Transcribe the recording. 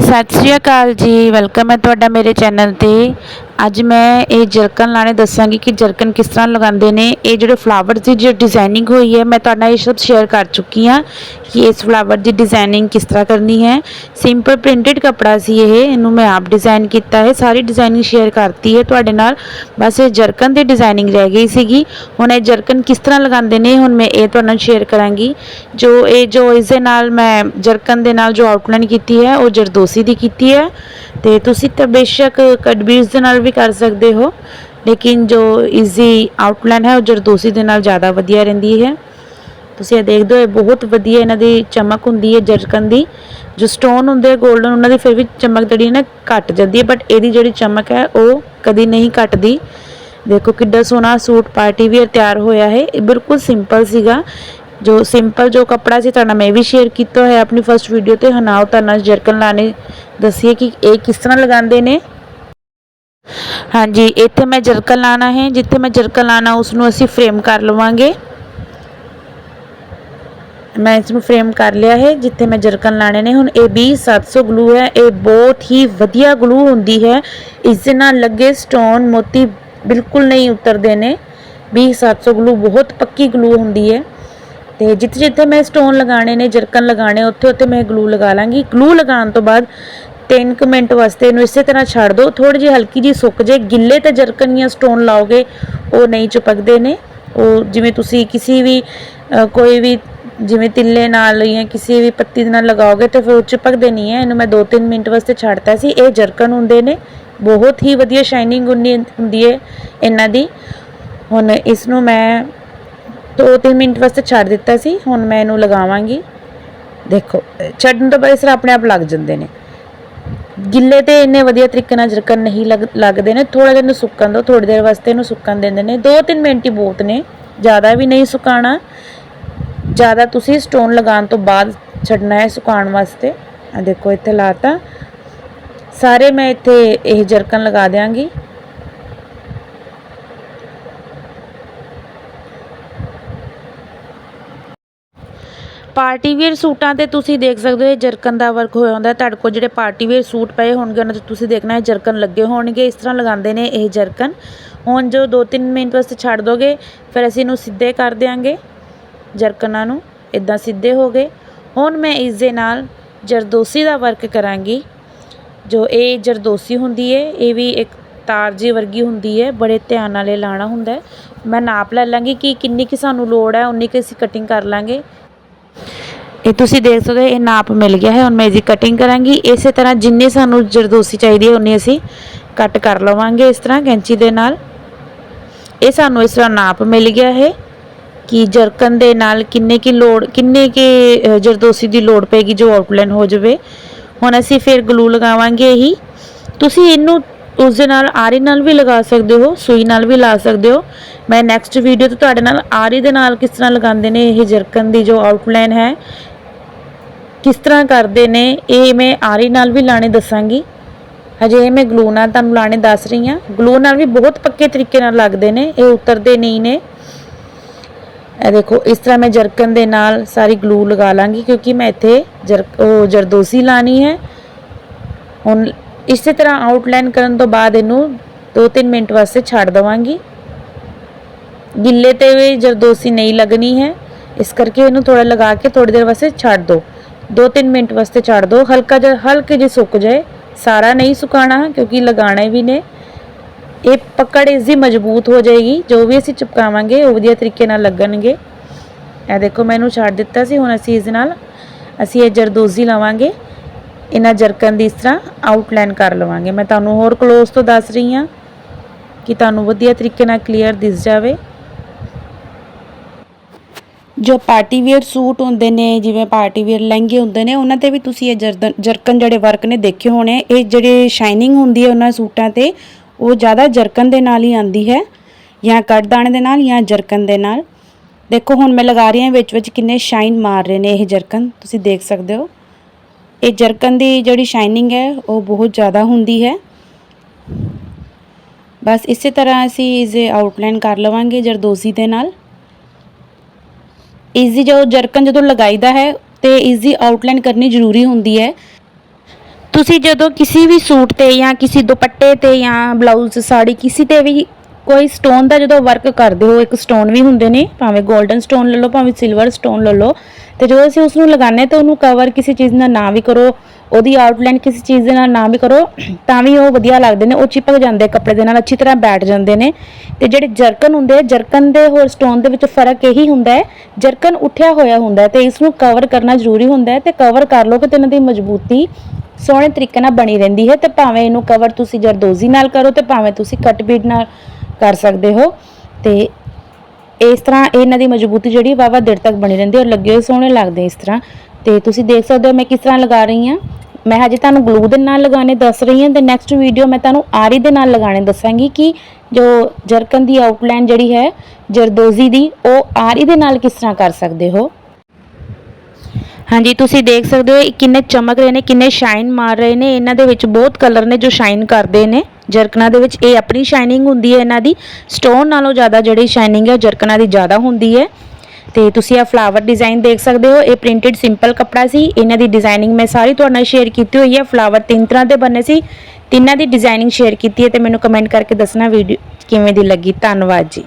ਸਤਿ ਸ਼੍ਰੀ ਅਕਾਲ ਜੀ ਵੈਲਕਮ ਹੈ ਤੁਹਾਡਾ ਮੇਰੇ ਚੈਨਲ ਤੇ। ਅੱਜ ਮੈਂ ਇਹ ਜਰਕਨ ਲਾਣੇ ਦੱਸਾਂਗੀ ਕਿ ਜਰਕਨ ਕਿਸ ਤਰ੍ਹਾਂ ਲਗਾਉਂਦੇ ਨੇ। ਇਹ ਜਿਹੜੇ ਫਲਾਵਰ ਦੀ ਜੋ ਡਿਜ਼ਾਈਨਿੰਗ ਹੋਈ ਹੈ, ਮੈਂ ਤੁਹਾਡਾ ਇਹ ਸਭ ਸ਼ੇਅਰ ਕਰ ਚੁੱਕੀ ਹਾਂ ਕਿ ਇਸ ਫਲਾਵਰ ਦੀ ਡਿਜ਼ਾਈਨਿੰਗ ਕਿਸ ਤਰ੍ਹਾਂ ਕਰਨੀ ਹੈ। ਸਿੰਪਲ ਪ੍ਰਿੰਟਡ ਕਪੜਾ ਸੀ ਇਹ, ਇਹਨੂੰ ਮੈਂ ਆਪ ਡਿਜ਼ਾਈਨ ਕੀਤਾ ਹੈ, ਸਾਰੀ ਡਿਜ਼ਾਈਨਿੰਗ ਸ਼ੇਅਰ ਕਰਤੀ ਹੈ ਤੁਹਾਡੇ ਨਾਲ। ਬਸ ਇਹ ਜਰਕਨ ਦੀ ਡਿਜ਼ਾਈਨਿੰਗ ਰਹਿ ਗਈ ਸੀਗੀ। ਹੁਣ ਇਹ ਜਰਕਨ ਕਿਸ ਤਰ੍ਹਾਂ ਲਗਾਉਂਦੇ ਨੇ, ਹੁਣ ਮੈਂ ਇਹ ਤੁਹਾਡੇ ਨਾਲ ਸ਼ੇਅਰ ਕਰਾਂਗੀ। ਜੋ ਇਹ, ਜੋ ਇਸ ਦੇ ਨਾਲ ਮੈਂ ਜਰਕਨ ਦੇ ਨਾਲ ਜੋ ਆਊਟਲਾਈਨ ਕੀਤੀ ਹੈ, ਉਹ ਜਰਦੋਸੀ ਦੀ ਕੀਤੀ ਹੈ। ਤੇ ਤੁਸੀਂ ਤਾਂ ਬੇਸ਼ੱਕ ਕਡਬੀਜ਼ ਦੇ ਨਾਲ ਵੀ ਕਰ ਸਕਦੇ ਹੋ। ਲੇਕਿਨ ਜੋ ਈਜ਼ੀ ਆਊਟਲਾਈਨ ਹੈ, ਉਹ ਜਰਦੋਸੀ ਦੇ ਨਾਲ ਜ਼ਿਆਦਾ ਵਧੀਆ ਰਹਿੰਦੀ ਹੈ। ਤੁਸੀਂ ਇਹ ਦੇਖਦੇ ਹੋ ਇਹ ਬਹੁਤ ਵਧੀਆ ਇਹਨਾਂ ਦੀ ਚਮਕ ਹੁੰਦੀ ਹੈ, ਜਰਕਨ ਦੀ। ਜੋ ਸਟੋਨ ਹੁੰਦੇ ਆ 골ਡਨ ਉਹਨਾਂ ਦੀ ਫਿਰ ਵੀ ਚਮਕ ਜਿਹੜੀ ਹੈ ਨਾ ਘਟ ਜਾਂਦੀ ਹੈ ਬਟ ਇਹਦੀ ਜਿਹੜੀ ਚਮਕ ਹੈ, ਉਹ ਕਦੀ ਨਹੀਂ ਘਟਦੀ। ਦੇਖੋ ਕਿੱਡਾ ਸੋਹਣਾ ਸੂਟ ਪਾਰਟੀ ਵੀਅਰ ਤਿਆਰ ਹੋਇਆ ਹੈ। ਇਹ ਬਿਲਕੁਲ ਸਿੰਪਲ ਸੀਗਾ। ਜੋ ਸਿੰਪਲ ਜੋ ਕਪੜਾ ਸੀ, ਤੁਹਾਡਾ ਮੈਂ ਵੀ ਸ਼ੇਅਰ ਕੀਤਾ ਹੋਇਆ ਆਪਣੀ ਫਰਸਟ ਵੀਡੀਓ ਤੇ। ਹਨਾਓ ਤੁਹਾਨੂੰ ਜਰਕਨ ਲਾਣੇ ਦੱਸੀਏ ਕਿ ਇਹ ਕਿਸ ਤਰ੍ਹਾਂ ਲਗਾਉਂਦੇ ਨੇ। ਹਾਂਜੀ, ਇੱਥੇ ਮੈਂ ਜਰਕਨ ਲਾਣਾ ਹੈ, ਜਿੱਥੇ ਮੈਂ ਜਰਕਨ ਲਾਣਾ ਉਸ ਨੂੰ ਅਸੀਂ ਫਰੇਮ ਕਰ ਲਵਾਂਗੇ। ਮੈਂ ਇਸ ਨੂੰ ਫਰੇਮ ਕਰ ਲਿਆ ਹੈ, ਜਿੱਥੇ ਮੈਂ ਜਰਕਨ ਲਾਣੇ ਨੇ। ਹੁਣ ਇਹ 20700 ਗਲੂ ਹੈ, ਇਹ ਬਹੁਤ ਹੀ ਵਧੀਆ ਗਲੂ ਹੁੰਦੀ ਹੈ। ਇਸ ਦੇ ਨਾਲ ਲੱਗੇ ਸਟੋਨ ਮੋਤੀ ਬਿਲਕੁਲ ਨਹੀਂ ਉਤਰਦੇ ਨੇ। 20700 ਗਲੂ ਬਹੁਤ ਪੱਕੀ ਗਲੂ ਹੁੰਦੀ ਹੈ। ਤੇ ਜਿੱਥੇ ਜਿੱਥੇ ਮੈਂ ਸਟੋਨ ਲਗਾਣੇ ਨੇ ਜਰਕਨ ਲਗਾਣੇ ਉੱਥੇ ਉੱਥੇ ਮੈਂ ਗਲੂ ਲਗਾ ਲਾਂਗੀ। ਗਲੂ ਲਗਾਉਣ ਤੋਂ ਬਾਅਦ 3 ਕੁ ਮਿੰਟ ਵਾਸਤੇ ਇਹਨੂੰ ਇਸੇ ਤਰ੍ਹਾਂ ਛੱਡ ਦਿਓ ਥੋੜੀ ਜਿਹੀ ਹਲਕੀ ਜਿਹੀ ਸੁੱਕ ਜੇ, ਗਿੱਲੇ ਤੇ ਜਰਕਨ ਜਾਂ ਸਟੋਨ ਲਾਓਗੇ, ਉਹ ਨਹੀਂ ਚਿਪਕਦੇ ਨੇ। ਉਹ ਜਿਵੇਂ ਤੁਸੀਂ ਕਿਸੇ ਵੀ ਕੋਈ ਵੀ ਜਿਵੇਂ ਤਿੱਲੇ ਨਾਲ ਜਾਂ ਕਿਸੇ ਵੀ ਪੱਤੀ ਦੇ ਨਾਲ ਲਗਾਓਗੇ ਤੇ ਫਿਰ ਉਹ ਚਿਪਕਦੇ ਨਹੀਂ ਹੈ। ਇਹਨੂੰ ਮੈਂ 2-3 ਮਿੰਟ ਵਾਸਤੇ ਛੱਡਤਾ ਸੀ। ਇਹ ਜਰਕਨ ਹੁੰਦੇ ਨੇ। ਬਹੁਤ ਹੀ ਵਧੀਆ ਸ਼ਾਈਨਿੰਗ ਹੁੰਦੀ ਹੈ ਇਹਨਾਂ ਦੀ। ਹੁਣ ਇਸ ਨੂੰ ਮੈਂ 2-3 ਮਿੰਟ ਵਾਸਤੇ ਛੱਡ ਦਿੱਤਾ ਸੀ। ਹੁਣ ਮੈਂ ਇਹਨੂੰ ਲਗਾਵਾਂਗੀ। ਦੇਖੋ, ਛੱਡਣ ਤੋਂ ਬਾਅਦ ਇਸ ਤਰ੍ਹਾਂ ਆਪਣੇ ਆਪ ਲੱਗ ਜਾਂਦੇ ਨੇ। ਗਿੱਲੇ ਤੇ ਇੰਨੇ ਵਧੀਆ ਤਰੀਕੇ ਨਾਲ ਜਰਕਣ ਨਹੀਂ ਲੱਗ- ਲੱਗਦੇ ਨੇ ਥੋੜਾ ਜਿਹਾ ਇਹਨੂੰ ਸੁੱਕਣ ਦਿਓ ਥੋੜੀ ਦੇਰ ਵਾਸਤੇ ਇਹਨੂੰ ਸੁੱਕਣ ਦਿੰਦੇ ਨੇ। 2-3 ਮਿੰਟ ਹੀ ਬਹੁਤ ਨੇ, ਜ਼ਿਆਦਾ ਵੀ ਨਹੀਂ ਸੁਕਾਣਾ ਜ਼ਿਆਦਾ ਤੁਸੀਂ ਸਟੋਨ ਲਗਾਉਣ ਤੋਂ ਬਾਅਦ ਛੱਡਣਾ ਹੈ ਸੁਕਾਉਣ ਵਾਸਤੇ। ਆ ਦੇਖੋ, ਇੱਥੇ ਲਾਤਾ। ਸਾਰੇ ਮੈਂ ਇੱਥੇ ਇਹ ਜਰਕਨ ਲਗਾ ਦਿਆਂਗੀ। ਪਾਰਟੀ ਵੇਅਰ ਸੂਟਾਂ ਤੇ ਤੁਸੀਂ ਦੇਖ ਸਕਦੇ ਹੋ, ਇਹ ਜਰਕਨ ਦਾ ਵਰਕ ਹੋਇਆ ਹੁੰਦਾ। ਤੁਹਾਡੇ ਕੋਲ ਜਿਹੜੇ ਪਾਰਟੀ ਵੇਅਰ ਸੂਟ ਪਏ ਹੋਣਗੇ, ਉਹਨਾਂ ਤੇ ਤੁਸੀਂ ਦੇਖਣਾ ਹੈ ਜਰਕਨ ਲੱਗੇ ਹੋਣਗੇ। ਇਸ ਤਰ੍ਹਾਂ ਲਗਾਉਂਦੇ ਨੇ ਇਹ ਜਰਕਨ। ਹੁਣ ਜੋ 2-3 ਮਿੰਟ ਵਾਸਤੇ ਛੱਡ ਦੋਗੇ, ਫਿਰ ਅਸੀਂ ਇਹਨੂੰ ਸਿੱਧੇ ਕਰ ਦਿਆਂਗੇ, ਜਰਕਨਾਂ ਨੂੰ। ਇਦਾਂ ਸਿੱਧੇ ਹੋ ਗਏ। ਹੁਣ ਮੈਂ ਇਸ ਦੇ ਨਾਲ ਜਰਦੋਸੀ ਦਾ ਵਰਕ ਕਰਾਂਗੀ, ਜੋ ਇਹ ਜਰਦੋਸੀ ਹੁੰਦੀ ਹੈ ਇਹ ਵੀ ਇੱਕ ਤਾਰ ਜੀ ਵਰਗੀ ਹੁੰਦੀ ਹੈ ਬੜੇ ਧਿਆਨ ਨਾਲ ਇਹ ਲਾਣਾ ਹੁੰਦਾ ਮੈਂ ਨਾਪ ਲੈ ਲਾਂਗੀ ਕਿ ਕਿੰਨੀ ਕਿ ਸਾਨੂੰ ਲੋੜ ਹੈ, ਉਨੀ ਕਿ ਅਸੀਂ ਕਟਿੰਗ ਕਰ ਲਾਂਗੇ। ਇਹ ਤੁਸੀਂ ਦੇਖ ਸਕਦੇ ਹੋ, ਇਹ ਨਾਪ ਮਿਲ ਗਿਆ ਹੈ। ਹੁਣ ਮੈਂ ਇਹਦੀ ਕਟਿੰਗ ਕਰਾਂਗੀ। ਇਸੇ ਤਰ੍ਹਾਂ ਜਿੰਨੇ ਸਾਨੂੰ ਜਰਦੋਸੀ ਚਾਹੀਦੀ ਹੈ ਉਨੀ ਅਸੀਂ ਕੱਟ ਕਰ ਲਵਾਂਗੇ ਇਸ ਤਰ੍ਹਾਂ ਕੈਂਚੀ ਦੇ ਨਾਲ। ਇਹ ਸਾਨੂੰ ਇਸ ਤਰ੍ਹਾਂ ਨਾਪ ਮਿਲ ਗਿਆ ਹੈ ਕਿ ਜਰਕਨ ਦੇ ਨਾਲ ਕਿੰਨੇ ਕੀ ਲੋੜ, ਕਿੰਨੇ ਕੀ ਜਰਦੋਸੀ ਦੀ ਲੋੜ ਪੈਗੀ ਜੋ ਆਊਟਲਾਈਨ ਹੋ ਜਾਵੇ। ਹੁਣ ਅਸੀਂ ਫਿਰ ਗਲੂ ਲਗਾਵਾਂਗੇ ਇਹੀ। ਤੁਸੀਂ ਇਹਨੂੰ ਉਸ ਦੇ ਨਾਲ ਆਰੀ ਨਾਲ ਵੀ ਲਗਾ ਸਕਦੇ ਹੋ, ਸੂਈ ਨਾਲ ਵੀ ਲਾ ਸਕਦੇ ਹੋ। ਮੈਂ ਨੈਕਸਟ ਵੀਡੀਓ ਤੇ ਤੁਹਾਡੇ ਨਾਲ ਆਰੀ ਦੇ ਨਾਲ ਕਿਸ ਤਰ੍ਹਾਂ ਲਗਾਉਂਦੇ ਨੇ, ਇਹ ਜਰਕਨ ਦੀ ਜੋ ਆਊਟਲਾਈਨ ਹੈ, ਕਿਸ ਤਰ੍ਹਾਂ ਕਰਦੇ ਨੇ, ਇਹ ਮੈਂ ਆਰੀ ਨਾਲ ਵੀ ਲਾਣੇ ਦੱਸਾਂਗੀ। ਹਜੇ ਇਹ ਮੈਂ ਗਲੂ ਨਾਲ ਤੁਹਾਨੂੰ ਲਾਣੇ ਦੱਸ ਰਹੀ ਹਾਂ। ਗਲੂ ਨਾਲ ਵੀ ਬਹੁਤ ਪੱਕੇ ਤਰੀਕੇ ਨਾਲ ਲੱਗਦੇ ਨੇ, ਇਹ ਉਤਰਦੇ ਨਹੀਂ ਨੇ। ਇਹ ਦੇਖੋ, ਇਸ ਤਰ੍ਹਾਂ ਮੈਂ ਜਰਕਨ ਦੇ ਨਾਲ ਸਾਰੀ ਗਲੂ ਲਗਾ ਲਾਂਗੀ, ਕਿਉਂਕਿ ਮੈਂ ਇੱਥੇ ਜਰ, ਉਹ ਜਰਦੋਸੀ ਲਾਣੀ ਹੈ। ਹੁਣ ਇਸੇ ਤਰ੍ਹਾਂ ਆਊਟਲਾਈਨ ਕਰਨ ਤੋਂ ਬਾਅਦ ਇਹਨੂੰ 2-3 ਮਿੰਟ ਵਾਸਤੇ ਛੱਡ ਦਵਾਂਗੀ। ਗਿੱਲੇ ਤੇ ਵੀ ਜਰਦੋਸੀ ਨਹੀਂ ਲੱਗਣੀ ਹੈ, ਇਸ ਕਰਕੇ ਇਹਨੂੰ ਥੋੜਾ ਲਗਾ ਕੇ ਥੋੜੀ ਦੇਰ ਵਾਸਤੇ ਛੱਡ ਦਿਓ 2-3 ਮਿੰਟ ਵਾਸਤੇ ਛੱਡ ਦਿਓ ਹਲਕਾ ਜਿਹਾ, ਹਲਕੇ ਜਿਹੇ ਸੁੱਕ ਜਾਏ, ਸਾਰਾ ਨਹੀਂ ਸੁਕਾਣਾ, ਕਿਉਂਕਿ ਲਗਾਣਾ ਵੀ ਨੇ। ਇਹ ਪਕੜ ਇਸ ਦੀ ਮਜ਼ਬੂਤ ਹੋ ਜਾਏਗੀ। ਜੋ ਵੀ ਅਸੀਂ ਚਿਪਕਾਵਾਂਗੇ, ਉਹ ਵਧੀਆ ਤਰੀਕੇ ਨਾਲ ਲੱਗਣਗੇ। ਇਹ ਦੇਖੋ, ਮੈਂ ਇਹਨੂੰ ਛੱਡ ਦਿੱਤਾ ਸੀ। ਹੁਣ ਅਸੀਂ ਇਸ ਨਾਲ, ਅਸੀਂ ਇਹ ਜਰਦੋਜ਼ੀ ਲਵਾਂਗੇ। ਇਹਨਾਂ ਜਰਕਨ ਦੀ ਇਸ ਤਰ੍ਹਾਂ ਆਊਟਲਾਈਨ ਕਰ ਲਵਾਂਗੇ। ਮੈਂ ਤੁਹਾਨੂੰ ਹੋਰ ਕਲੋਜ਼ ਤੋਂ ਦੱਸ ਰਹੀ ਹਾਂ ਕਿ ਤੁਹਾਨੂੰ ਵਧੀਆ ਤਰੀਕੇ ਨਾਲ ਕਲੀਅਰ ਦਿਸ ਜਾਵੇ। ਜੋ ਪਾਰਟੀ ਵੇਅਰ ਸੂਟ ਹੁੰਦੇ ਨੇ, ਜਿਵੇਂ ਪਾਰਟੀ ਵੇਅਰ ਲਹਿੰਗੇ ਹੁੰਦੇ ਨੇ, ਉਹਨਾਂ ਤੇ ਵੀ ਤੁਸੀਂ ਇਹ ਜਰਦਨ- ਜਰਕਨ ਜਿਹੜੇ ਵਰਕ ਨੇ ਦੇਖੇ ਹੋਣੇ, ਇਹ ਜਿਹੜੇ ਸ਼ਾਈਨਿੰਗ ਹੁੰਦੀ ਹੈ ਉਹਨਾਂ ਸੂਟਾਂ ਤੇ, ਉਹ ਜ਼ਿਆਦਾ ਜਰਕਨ ਦੇ ਨਾਲ ਹੀ ਆਂਦੀ ਹੈ, ਜਾਂ ਕੱਟ ਦਾਣੇ ਦੇ ਨਾਲ, ਜਾਂ ਜਰਕਨ ਦੇ ਨਾਲ। ਦੇਖੋ, ਹੁਣ ਮੈਂ ਲਗਾ ਰਹੀ ਹਾਂ ਵਿੱਚ ਵਿੱਚ ਕਿੰਨੇ ਸ਼ਾਈਨ ਮਾਰ ਰਹੇ ਨੇ ਇਹ ਜਰਕਨ, ਤੁਸੀਂ ਦੇਖ ਸਕਦੇ ਹੋ। ਇਹ ਜਰਕਨ ਦੀ ਜਿਹੜੀ ਸ਼ਾਈਨਿੰਗ ਹੈ, ਉਹ ਬਹੁਤ ਜ਼ਿਆਦਾ ਹੁੰਦੀ ਹੈ। ਬਸ ਇਸੇ ਤਰ੍ਹਾਂ ਅਸੀਂ ਇਸੇ ਆਊਟਲਾਈਨ ਕਰ ਲਵਾਂਗੇ ਜਰਦੋਜ਼ੀ ਦੇ ਨਾਲ। ਇਸ ਦੀ ਜੋ ਜਰਕਨ ਜਦੋਂ ਲਗਾਈਦਾ ਹੈ, ਤੇ ਇਸ ਦੀ ਆਊਟਲਾਈਨ ਕਰਨੀ ਜ਼ਰੂਰੀ ਹੁੰਦੀ ਹੈ। ਤੁਸੀਂ ਜਦੋਂ ਕਿਸੇ ਵੀ ਸੂਟ ਤੇ ਜਾਂ ਕਿਸੇ ਦੁਪੱਟੇ ਤੇ ਜਾਂ ਬਲਾਊਜ਼ ਸਾੜੀ ਕਿਸੇ ਤੇ ਵੀ ਕੋਈ ਸਟੋਨ ਦਾ ਜਦੋਂ ਵਰਕ ਕਰਦੇ ਹੋ, ਇੱਕ ਸਟੋਨ ਵੀ ਹੁੰਦੇ ਨੇ, ਭਾਵੇਂ 골ਡਨ ਸਟੋਨ ਲੈ ਲਓ, ਭਾਵੇਂ ਸਿਲਵਰ ਸਟੋਨ ਲੈ ਲਓ, ਤੇ ਜਦੋਂ ਅਸੀਂ ਉਸ ਨੂੰ ਲਗਾਉਂਦੇ ਤਾਂ ਉਹਨੂੰ ਕਵਰ ਕਿਸੇ ਚੀਜ਼ ਨਾਲ ਨਾ ਵੀ ਕਰੋ, ਉਹਦੀ ਆਊਟਲਾਈਨ ਕਿਸੇ ਚੀਜ਼ ਦੇ ਨਾਲ ਨਾ ਵੀ ਕਰੋ, ਤਾਂ ਵੀ ਉਹ ਵਧੀਆ ਲੱਗਦੇ ਨੇ, ਉਹ ਚਿਪਕ ਜਾਂਦੇ ਕੱਪੜੇ ਦੇ ਨਾਲ, ਅੱਛੀ ਤਰ੍ਹਾਂ ਬੈਠ ਜਾਂਦੇ ਨੇ। ਤੇ ਜਿਹੜੇ ਜਰਕਨ ਹੁੰਦੇ ਆ, ਜਰਕਨ ਦੇ ਹੋਰ ਸਟੋਨ ਦੇ ਵਿੱਚ ਫ਼ਰਕ ਇਹੀ ਹੁੰਦਾ ਹੈ, ਜਰਕਨ ਉੱਠਿਆ ਹੋਇਆ ਹੁੰਦਾ ਹੈ ਤੇ ਇਸ ਨੂੰ ਕਵਰ ਕਰਨਾ ਜ਼ਰੂਰੀ ਹੁੰਦਾ ਹੈ ਤੇ ਕਵਰ ਕਰ ਲਓ ਤੇ ਇਹਨਾਂ ਦੀ ਮਜ਼ਬੂਤੀ ਸੋਹਣੇ ਤਰੀਕੇ ਨਾਲ ਬਣੀ ਰਹਿੰਦੀ ਹੈ ਤੇ ਭਾਵੇਂ ਇਹਨੂੰ ਕਵਰ ਤੁਸੀਂ ਜਰਦੋਜ਼ੀ ਨਾਲ ਕਰੋ ਤੇ ਭਾਵੇਂ ਤੁਸੀਂ ਕੱਟ ਬੀਡ ਨਾਲ ਕਰ ਸਕਦੇ ਹੋ। ਤੇ ਇਸ ਤਰ੍ਹਾਂ ਇਹਨਾਂ ਦੀ ਮਜ਼ਬੂਤੀ ਜਿਹੜੀ ਵਾਵਾ ਦੇਰ ਤੱਕ ਬਣੀ ਰਹਿੰਦੀ ਔਰ ਲੱਗੇ ਹੋਏ ਸੋਹਣੇ ਲੱਗਦੇ ਇਸ ਤਰ੍ਹਾਂ। ਤੇ ਤੁਸੀਂ ਦੇਖ ਸਕਦੇ ਹੋ ਮੈਂ ਕਿਸ ਤਰ੍ਹਾਂ ਲਗਾ ਰਹੀ ਹਾਂ। ਮੈਂ ਹਜੇ ਤੁਹਾਨੂੰ ਗਲੂ ਦੇ ਨਾਲ ਲਗਾਣੇ ਦੱਸ ਰਹੀ ਹਾਂ ਤੇ ਨੈਕਸਟ ਵੀਡੀਓ ਮੈਂ ਤੁਹਾਨੂੰ ਆਰੀ ਦੇ ਨਾਲ ਲਗਾਣੇ ਦੱਸਾਂਗੀ ਕਿ ਜੋ ਜਰਕਨ ਦੀ ਆਊਟਲਾਈਨ ਜਿਹੜੀ ਹੈ, ਜਰਦੋਜ਼ੀ ਦੀ, ਉਹ ਆਰੀ ਦੇ ਨਾਲ ਕਿਸ ਤਰ੍ਹਾਂ ਕਰ ਸਕਦੇ ਹੋ। ਹਾਂਜੀ, ਤੁਸੀਂ ਦੇਖ ਸਕਦੇ ਹੋ ਇਹ ਕਿੰਨੇ ਚਮਕ ਰਹੇ ਨੇ, ਕਿੰਨੇ ਸ਼ਾਈਨ ਮਾਰ ਰਹੇ ਨੇ। ਇਹਨਾਂ ਦੇ ਵਿੱਚ ਬਹੁਤ ਕਲਰ ਨੇ ਜੋ ਸ਼ਾਈਨ ਕਰਦੇ ਨੇ। ਜਰਕਨਾਂ ਦੇ ਵਿੱਚ ਇਹ ਆਪਣੀ ਸ਼ਾਈਨਿੰਗ ਹੁੰਦੀ ਹੈ ਇਹਨਾਂ ਦੀ। ਸਟੋਨ ਨਾਲੋਂ ਜ਼ਿਆਦਾ ਜਿਹੜੀ ਸ਼ਾਈਨਿੰਗ ਹੈ ਜਰਕਨਾਂ ਦੀ ਜ਼ਿਆਦਾ ਹੁੰਦੀ ਹੈ। ਤੇ ਤੁਸੀਂ ਇਹ ਫਲਾਵਰ ਡਿਜ਼ਾਈਨ ਦੇਖ ਸਕਦੇ ਹੋ। ਇਹ ਪ੍ਰਿੰਟਡ ਸਿੰਪਲ ਕੱਪੜਾ ਸੀ। ਇਹਨਾਂ ਦੀ ਡਿਜ਼ਾਈਨਿੰਗ ਮੈਂ ਸਾਰੀ ਤੁਹਾਡੇ ਨਾਲ ਸ਼ੇਅਰ ਕੀਤੀ ਹੋਈ ਹੈ। ਫਲਾਵਰ ਤਿੰਨ ਤਰ੍ਹਾਂ ਦੇ ਬਣੇ ਸੀ। ਤਿੰਨਾਂ ਦੀ ਡਿਜ਼ਾਈਨਿੰਗ ਸ਼ੇਅਰ ਕੀਤੀ ਹੈ ਤੇ ਮੈਨੂੰ ਕਮੈਂਟ ਕਰਕੇ ਦੱਸਣਾ ਵੀਡੀਓ ਕਿਵੇਂ ਦੀ ਲੱਗੀ। ਧੰਨਵਾਦ ਜੀ।